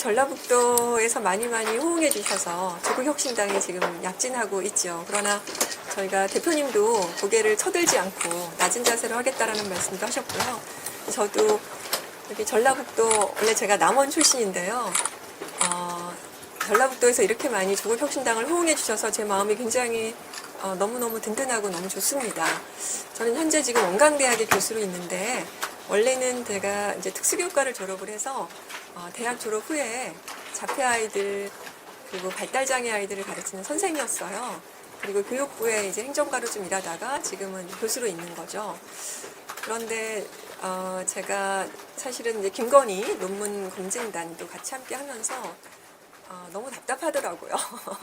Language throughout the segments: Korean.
전라북도에서 많이 많이 호응해 주셔서 조국혁신당이 지금 약진하고 있죠. 그러나 저희가 대표님도 고개를 쳐들지 않고 낮은 자세로 하겠다라는 말씀도 하셨고요. 저도 여기 전라북도 원래 제가 남원 출신인데요. 어, 전라북도에서 이렇게 많이 조국혁신당을 호응해 주셔서 제 마음이 굉장히 어, 너무너무 든든하고 너무 좋습니다. 저는 현재 지금 원광대학의 교수로 있는데 원래는 제가 이제 특수교육과를 졸업을 해서 어, 대학 졸업 후에 자폐 아이들 그리고 발달장애 아이들을 가르치는 선생이었어요. 그리고 교육부에 이제 행정가로 좀 일하다가 지금은 교수로 있는 거죠. 그런데 어, 제가 사실은 이제 김건희 논문 검증단도 같이 함께 하면서 어, 너무 답답하더라고요.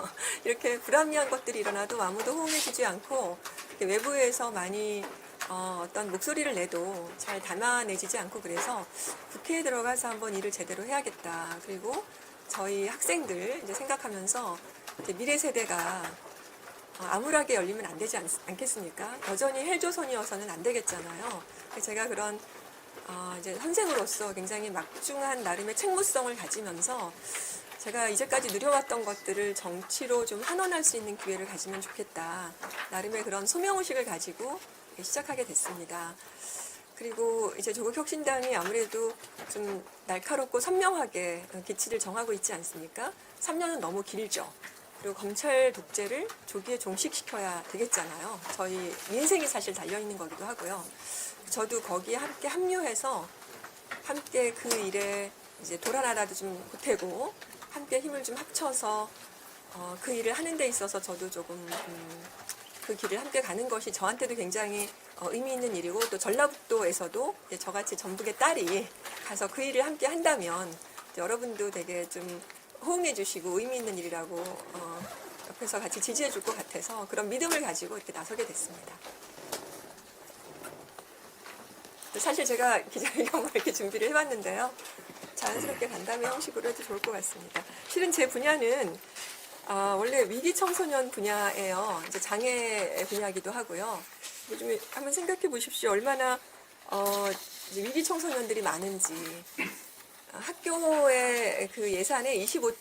이렇게 불합리한 것들이 일어나도 아무도 호응해주지 않고 외부에서 많이 어, 어떤 목소리를 내도 잘 담아내지지 않고 그래서 국회에 들어가서 한번 일을 제대로 해야겠다. 그리고 저희 학생들 이제 생각하면서 이제 미래 세대가 어, 암울하게 열리면 안 되지 않, 않겠습니까? 여전히 헬조선이어서는 안 되겠잖아요. 제가 그런 어, 이제 선생으로서 굉장히 막중한 나름의 책무성을 가지면서 제가 이제까지 누려왔던 것들을 정치로 좀 환원할 수 있는 기회를 가지면 좋겠다. 나름의 그런 소명의식을 가지고 시작하게 됐습니다. 그리고 이제 조국 혁신당이 아무래도 좀 날카롭고 선명하게 기치를 정하고 있지 않습니까? 3년은 너무 길죠. 그리고 검찰 독재를 조기에 종식시켜야 되겠잖아요. 저희 인생이 사실 달려있는 거기도 하고요. 저도 거기에 함께 합류해서 함께 그 일에 이제 도란하라도 좀 보태고 함께 힘을 좀 합쳐서 어, 그 일을 하는 데 있어서 저도 조금 음, 그 길을 함께 가는 것이 저한테도 굉장히 어, 의미 있는 일이고 또 전라북도에서도 저같이 전북의 딸이 가서 그 일을 함께 한다면 여러분도 되게 좀 호응해 주시고 의미 있는 일이라고 어, 옆에서 같이 지지해 줄 것 같아서 그런 믿음을 가지고 이렇게 나서게 됐습니다. 사실 제가 기자회견을 이렇게 준비를 해봤는데요. 자연스럽게 간담회 형식으로 해도 좋을 것 같습니다. 실은 제 분야는 아, 원래 위기 청소년 분야예요. 이제 장애 분야기도 하고요. 요즘에 한번 생각해 보십시오. 얼마나 어, 위기 청소년들이 많은지. 아, 학교의 그 예산의 25,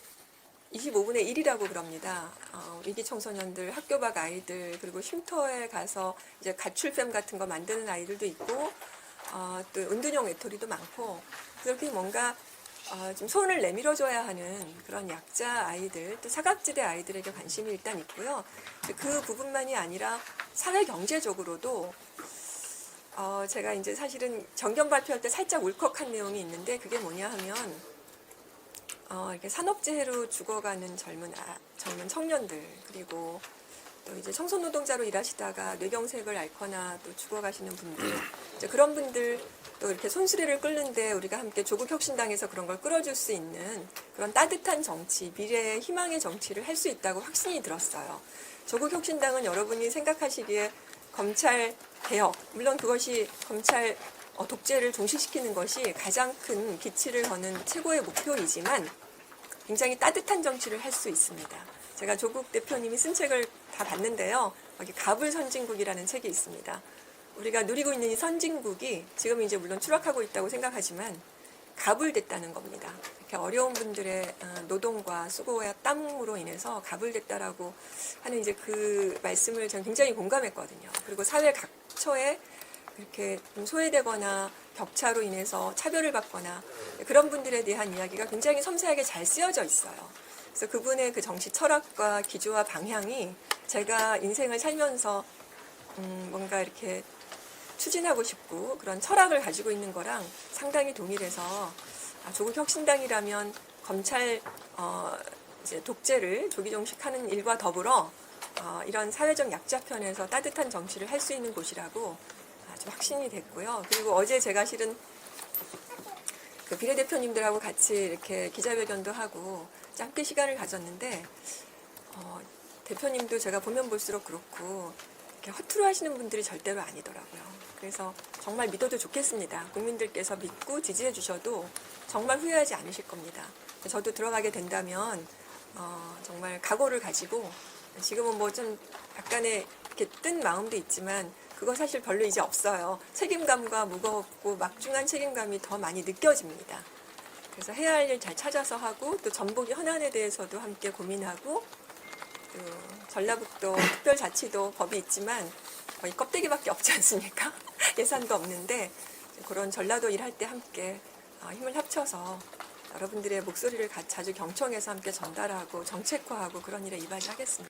25분의 1이라고 그럽니다. 어, 위기 청소년들, 학교 밖 아이들, 그리고 쉼터에 가서 이제 가출팸 같은 거 만드는 아이들도 있고, 어, 또 은둔형 외톨이도 많고, 그렇게 뭔가 어, 좀 손을 내밀어줘야 하는 그런 약자 아이들, 또 사각지대 아이들에게 관심이 일단 있고요. 그 부분만이 아니라 사회 경제적으로도 어, 제가 이제 사실은 정견 발표할 때 살짝 울컥한 내용이 있는데 그게 뭐냐 하면 어, 이렇게 산업재해로 죽어가는 젊은 아, 젊은 청년들 그리고 또 이제 청소 노동자로 일하시다가 뇌경색을 앓거나 또 죽어가시는 분들 이제 그런 분들 또 이렇게 손수레를 끓는데 우리가 함께 조국 혁신당에서 그런 걸 끌어줄 수 있는 그런 따뜻한 정치, 미래의 희망의 정치를 할 수 있다고 확신이 들었어요. 조국 혁신당은 여러분이 생각하시기에 검찰 개혁, 물론 그것이 검찰 어, 독재를 종식시키는 것이 가장 큰 기치를 거는 최고의 목표이지만 굉장히 따뜻한 정치를 할 수 있습니다. 제가 조국 대표님이 쓴 책을 다 봤는데요. 여기 갑을 선진국이라는 책이 있습니다. 우리가 누리고 있는 이 선진국이 지금 이제 물론 추락하고 있다고 생각하지만 가불됐다는 겁니다. 이렇게 어려운 분들의 어, 노동과 수고와 땀으로 인해서 가불됐다라고 하는 이제 그 말씀을 저는 굉장히 공감했거든요. 그리고 사회 각처에 이렇게 좀 소외되거나 격차로 인해서 차별을 받거나 그런 분들에 대한 이야기가 굉장히 섬세하게 잘 쓰여져 있어요. 그래서 그분의 그 정치 철학과 기조와 방향이 제가 인생을 살면서 음, 뭔가 이렇게 추진하고 싶고 그런 철학을 가지고 있는 거랑 상당히 동일해서 아, 조국 혁신당이라면 검찰 어, 이제 독재를 조기 종식하는 일과 더불어 어, 이런 사회적 약자편에서 따뜻한 정치를 할 수 있는 곳이라고 아주 확신이 됐고요. 그리고 어제 제가 실은 그 비례대표님들하고 같이 이렇게 기자회견도 하고 함께 시간을 가졌는데 어, 대표님도 제가 보면 볼수록 그렇고 허투루 하시는 분들이 절대로 아니더라고요. 그래서 정말 믿어도 좋겠습니다. 국민들께서 믿고 지지해 주셔도 정말 후회하지 않으실 겁니다. 저도 들어가게 된다면 어, 정말 각오를 가지고 지금은 뭐 좀 약간의 이렇게 뜬 마음도 있지만 그거 사실 별로 이제 없어요. 책임감과 무겁고 막중한 책임감이 더 많이 느껴집니다. 그래서 해야 할 일 잘 찾아서 하고 또 전북 현안에 대해서도 함께 고민하고 또 전라북도 특별자치도 법이 있지만 거의 껍데기밖에 없지 않습니까? 예산도 없는데 그런 전라도 일할 때 함께 어, 힘을 합쳐서 여러분들의 목소리를 가- 자주 경청해서 함께 전달하고 정책화하고 그런 일에 이바지하겠습니다.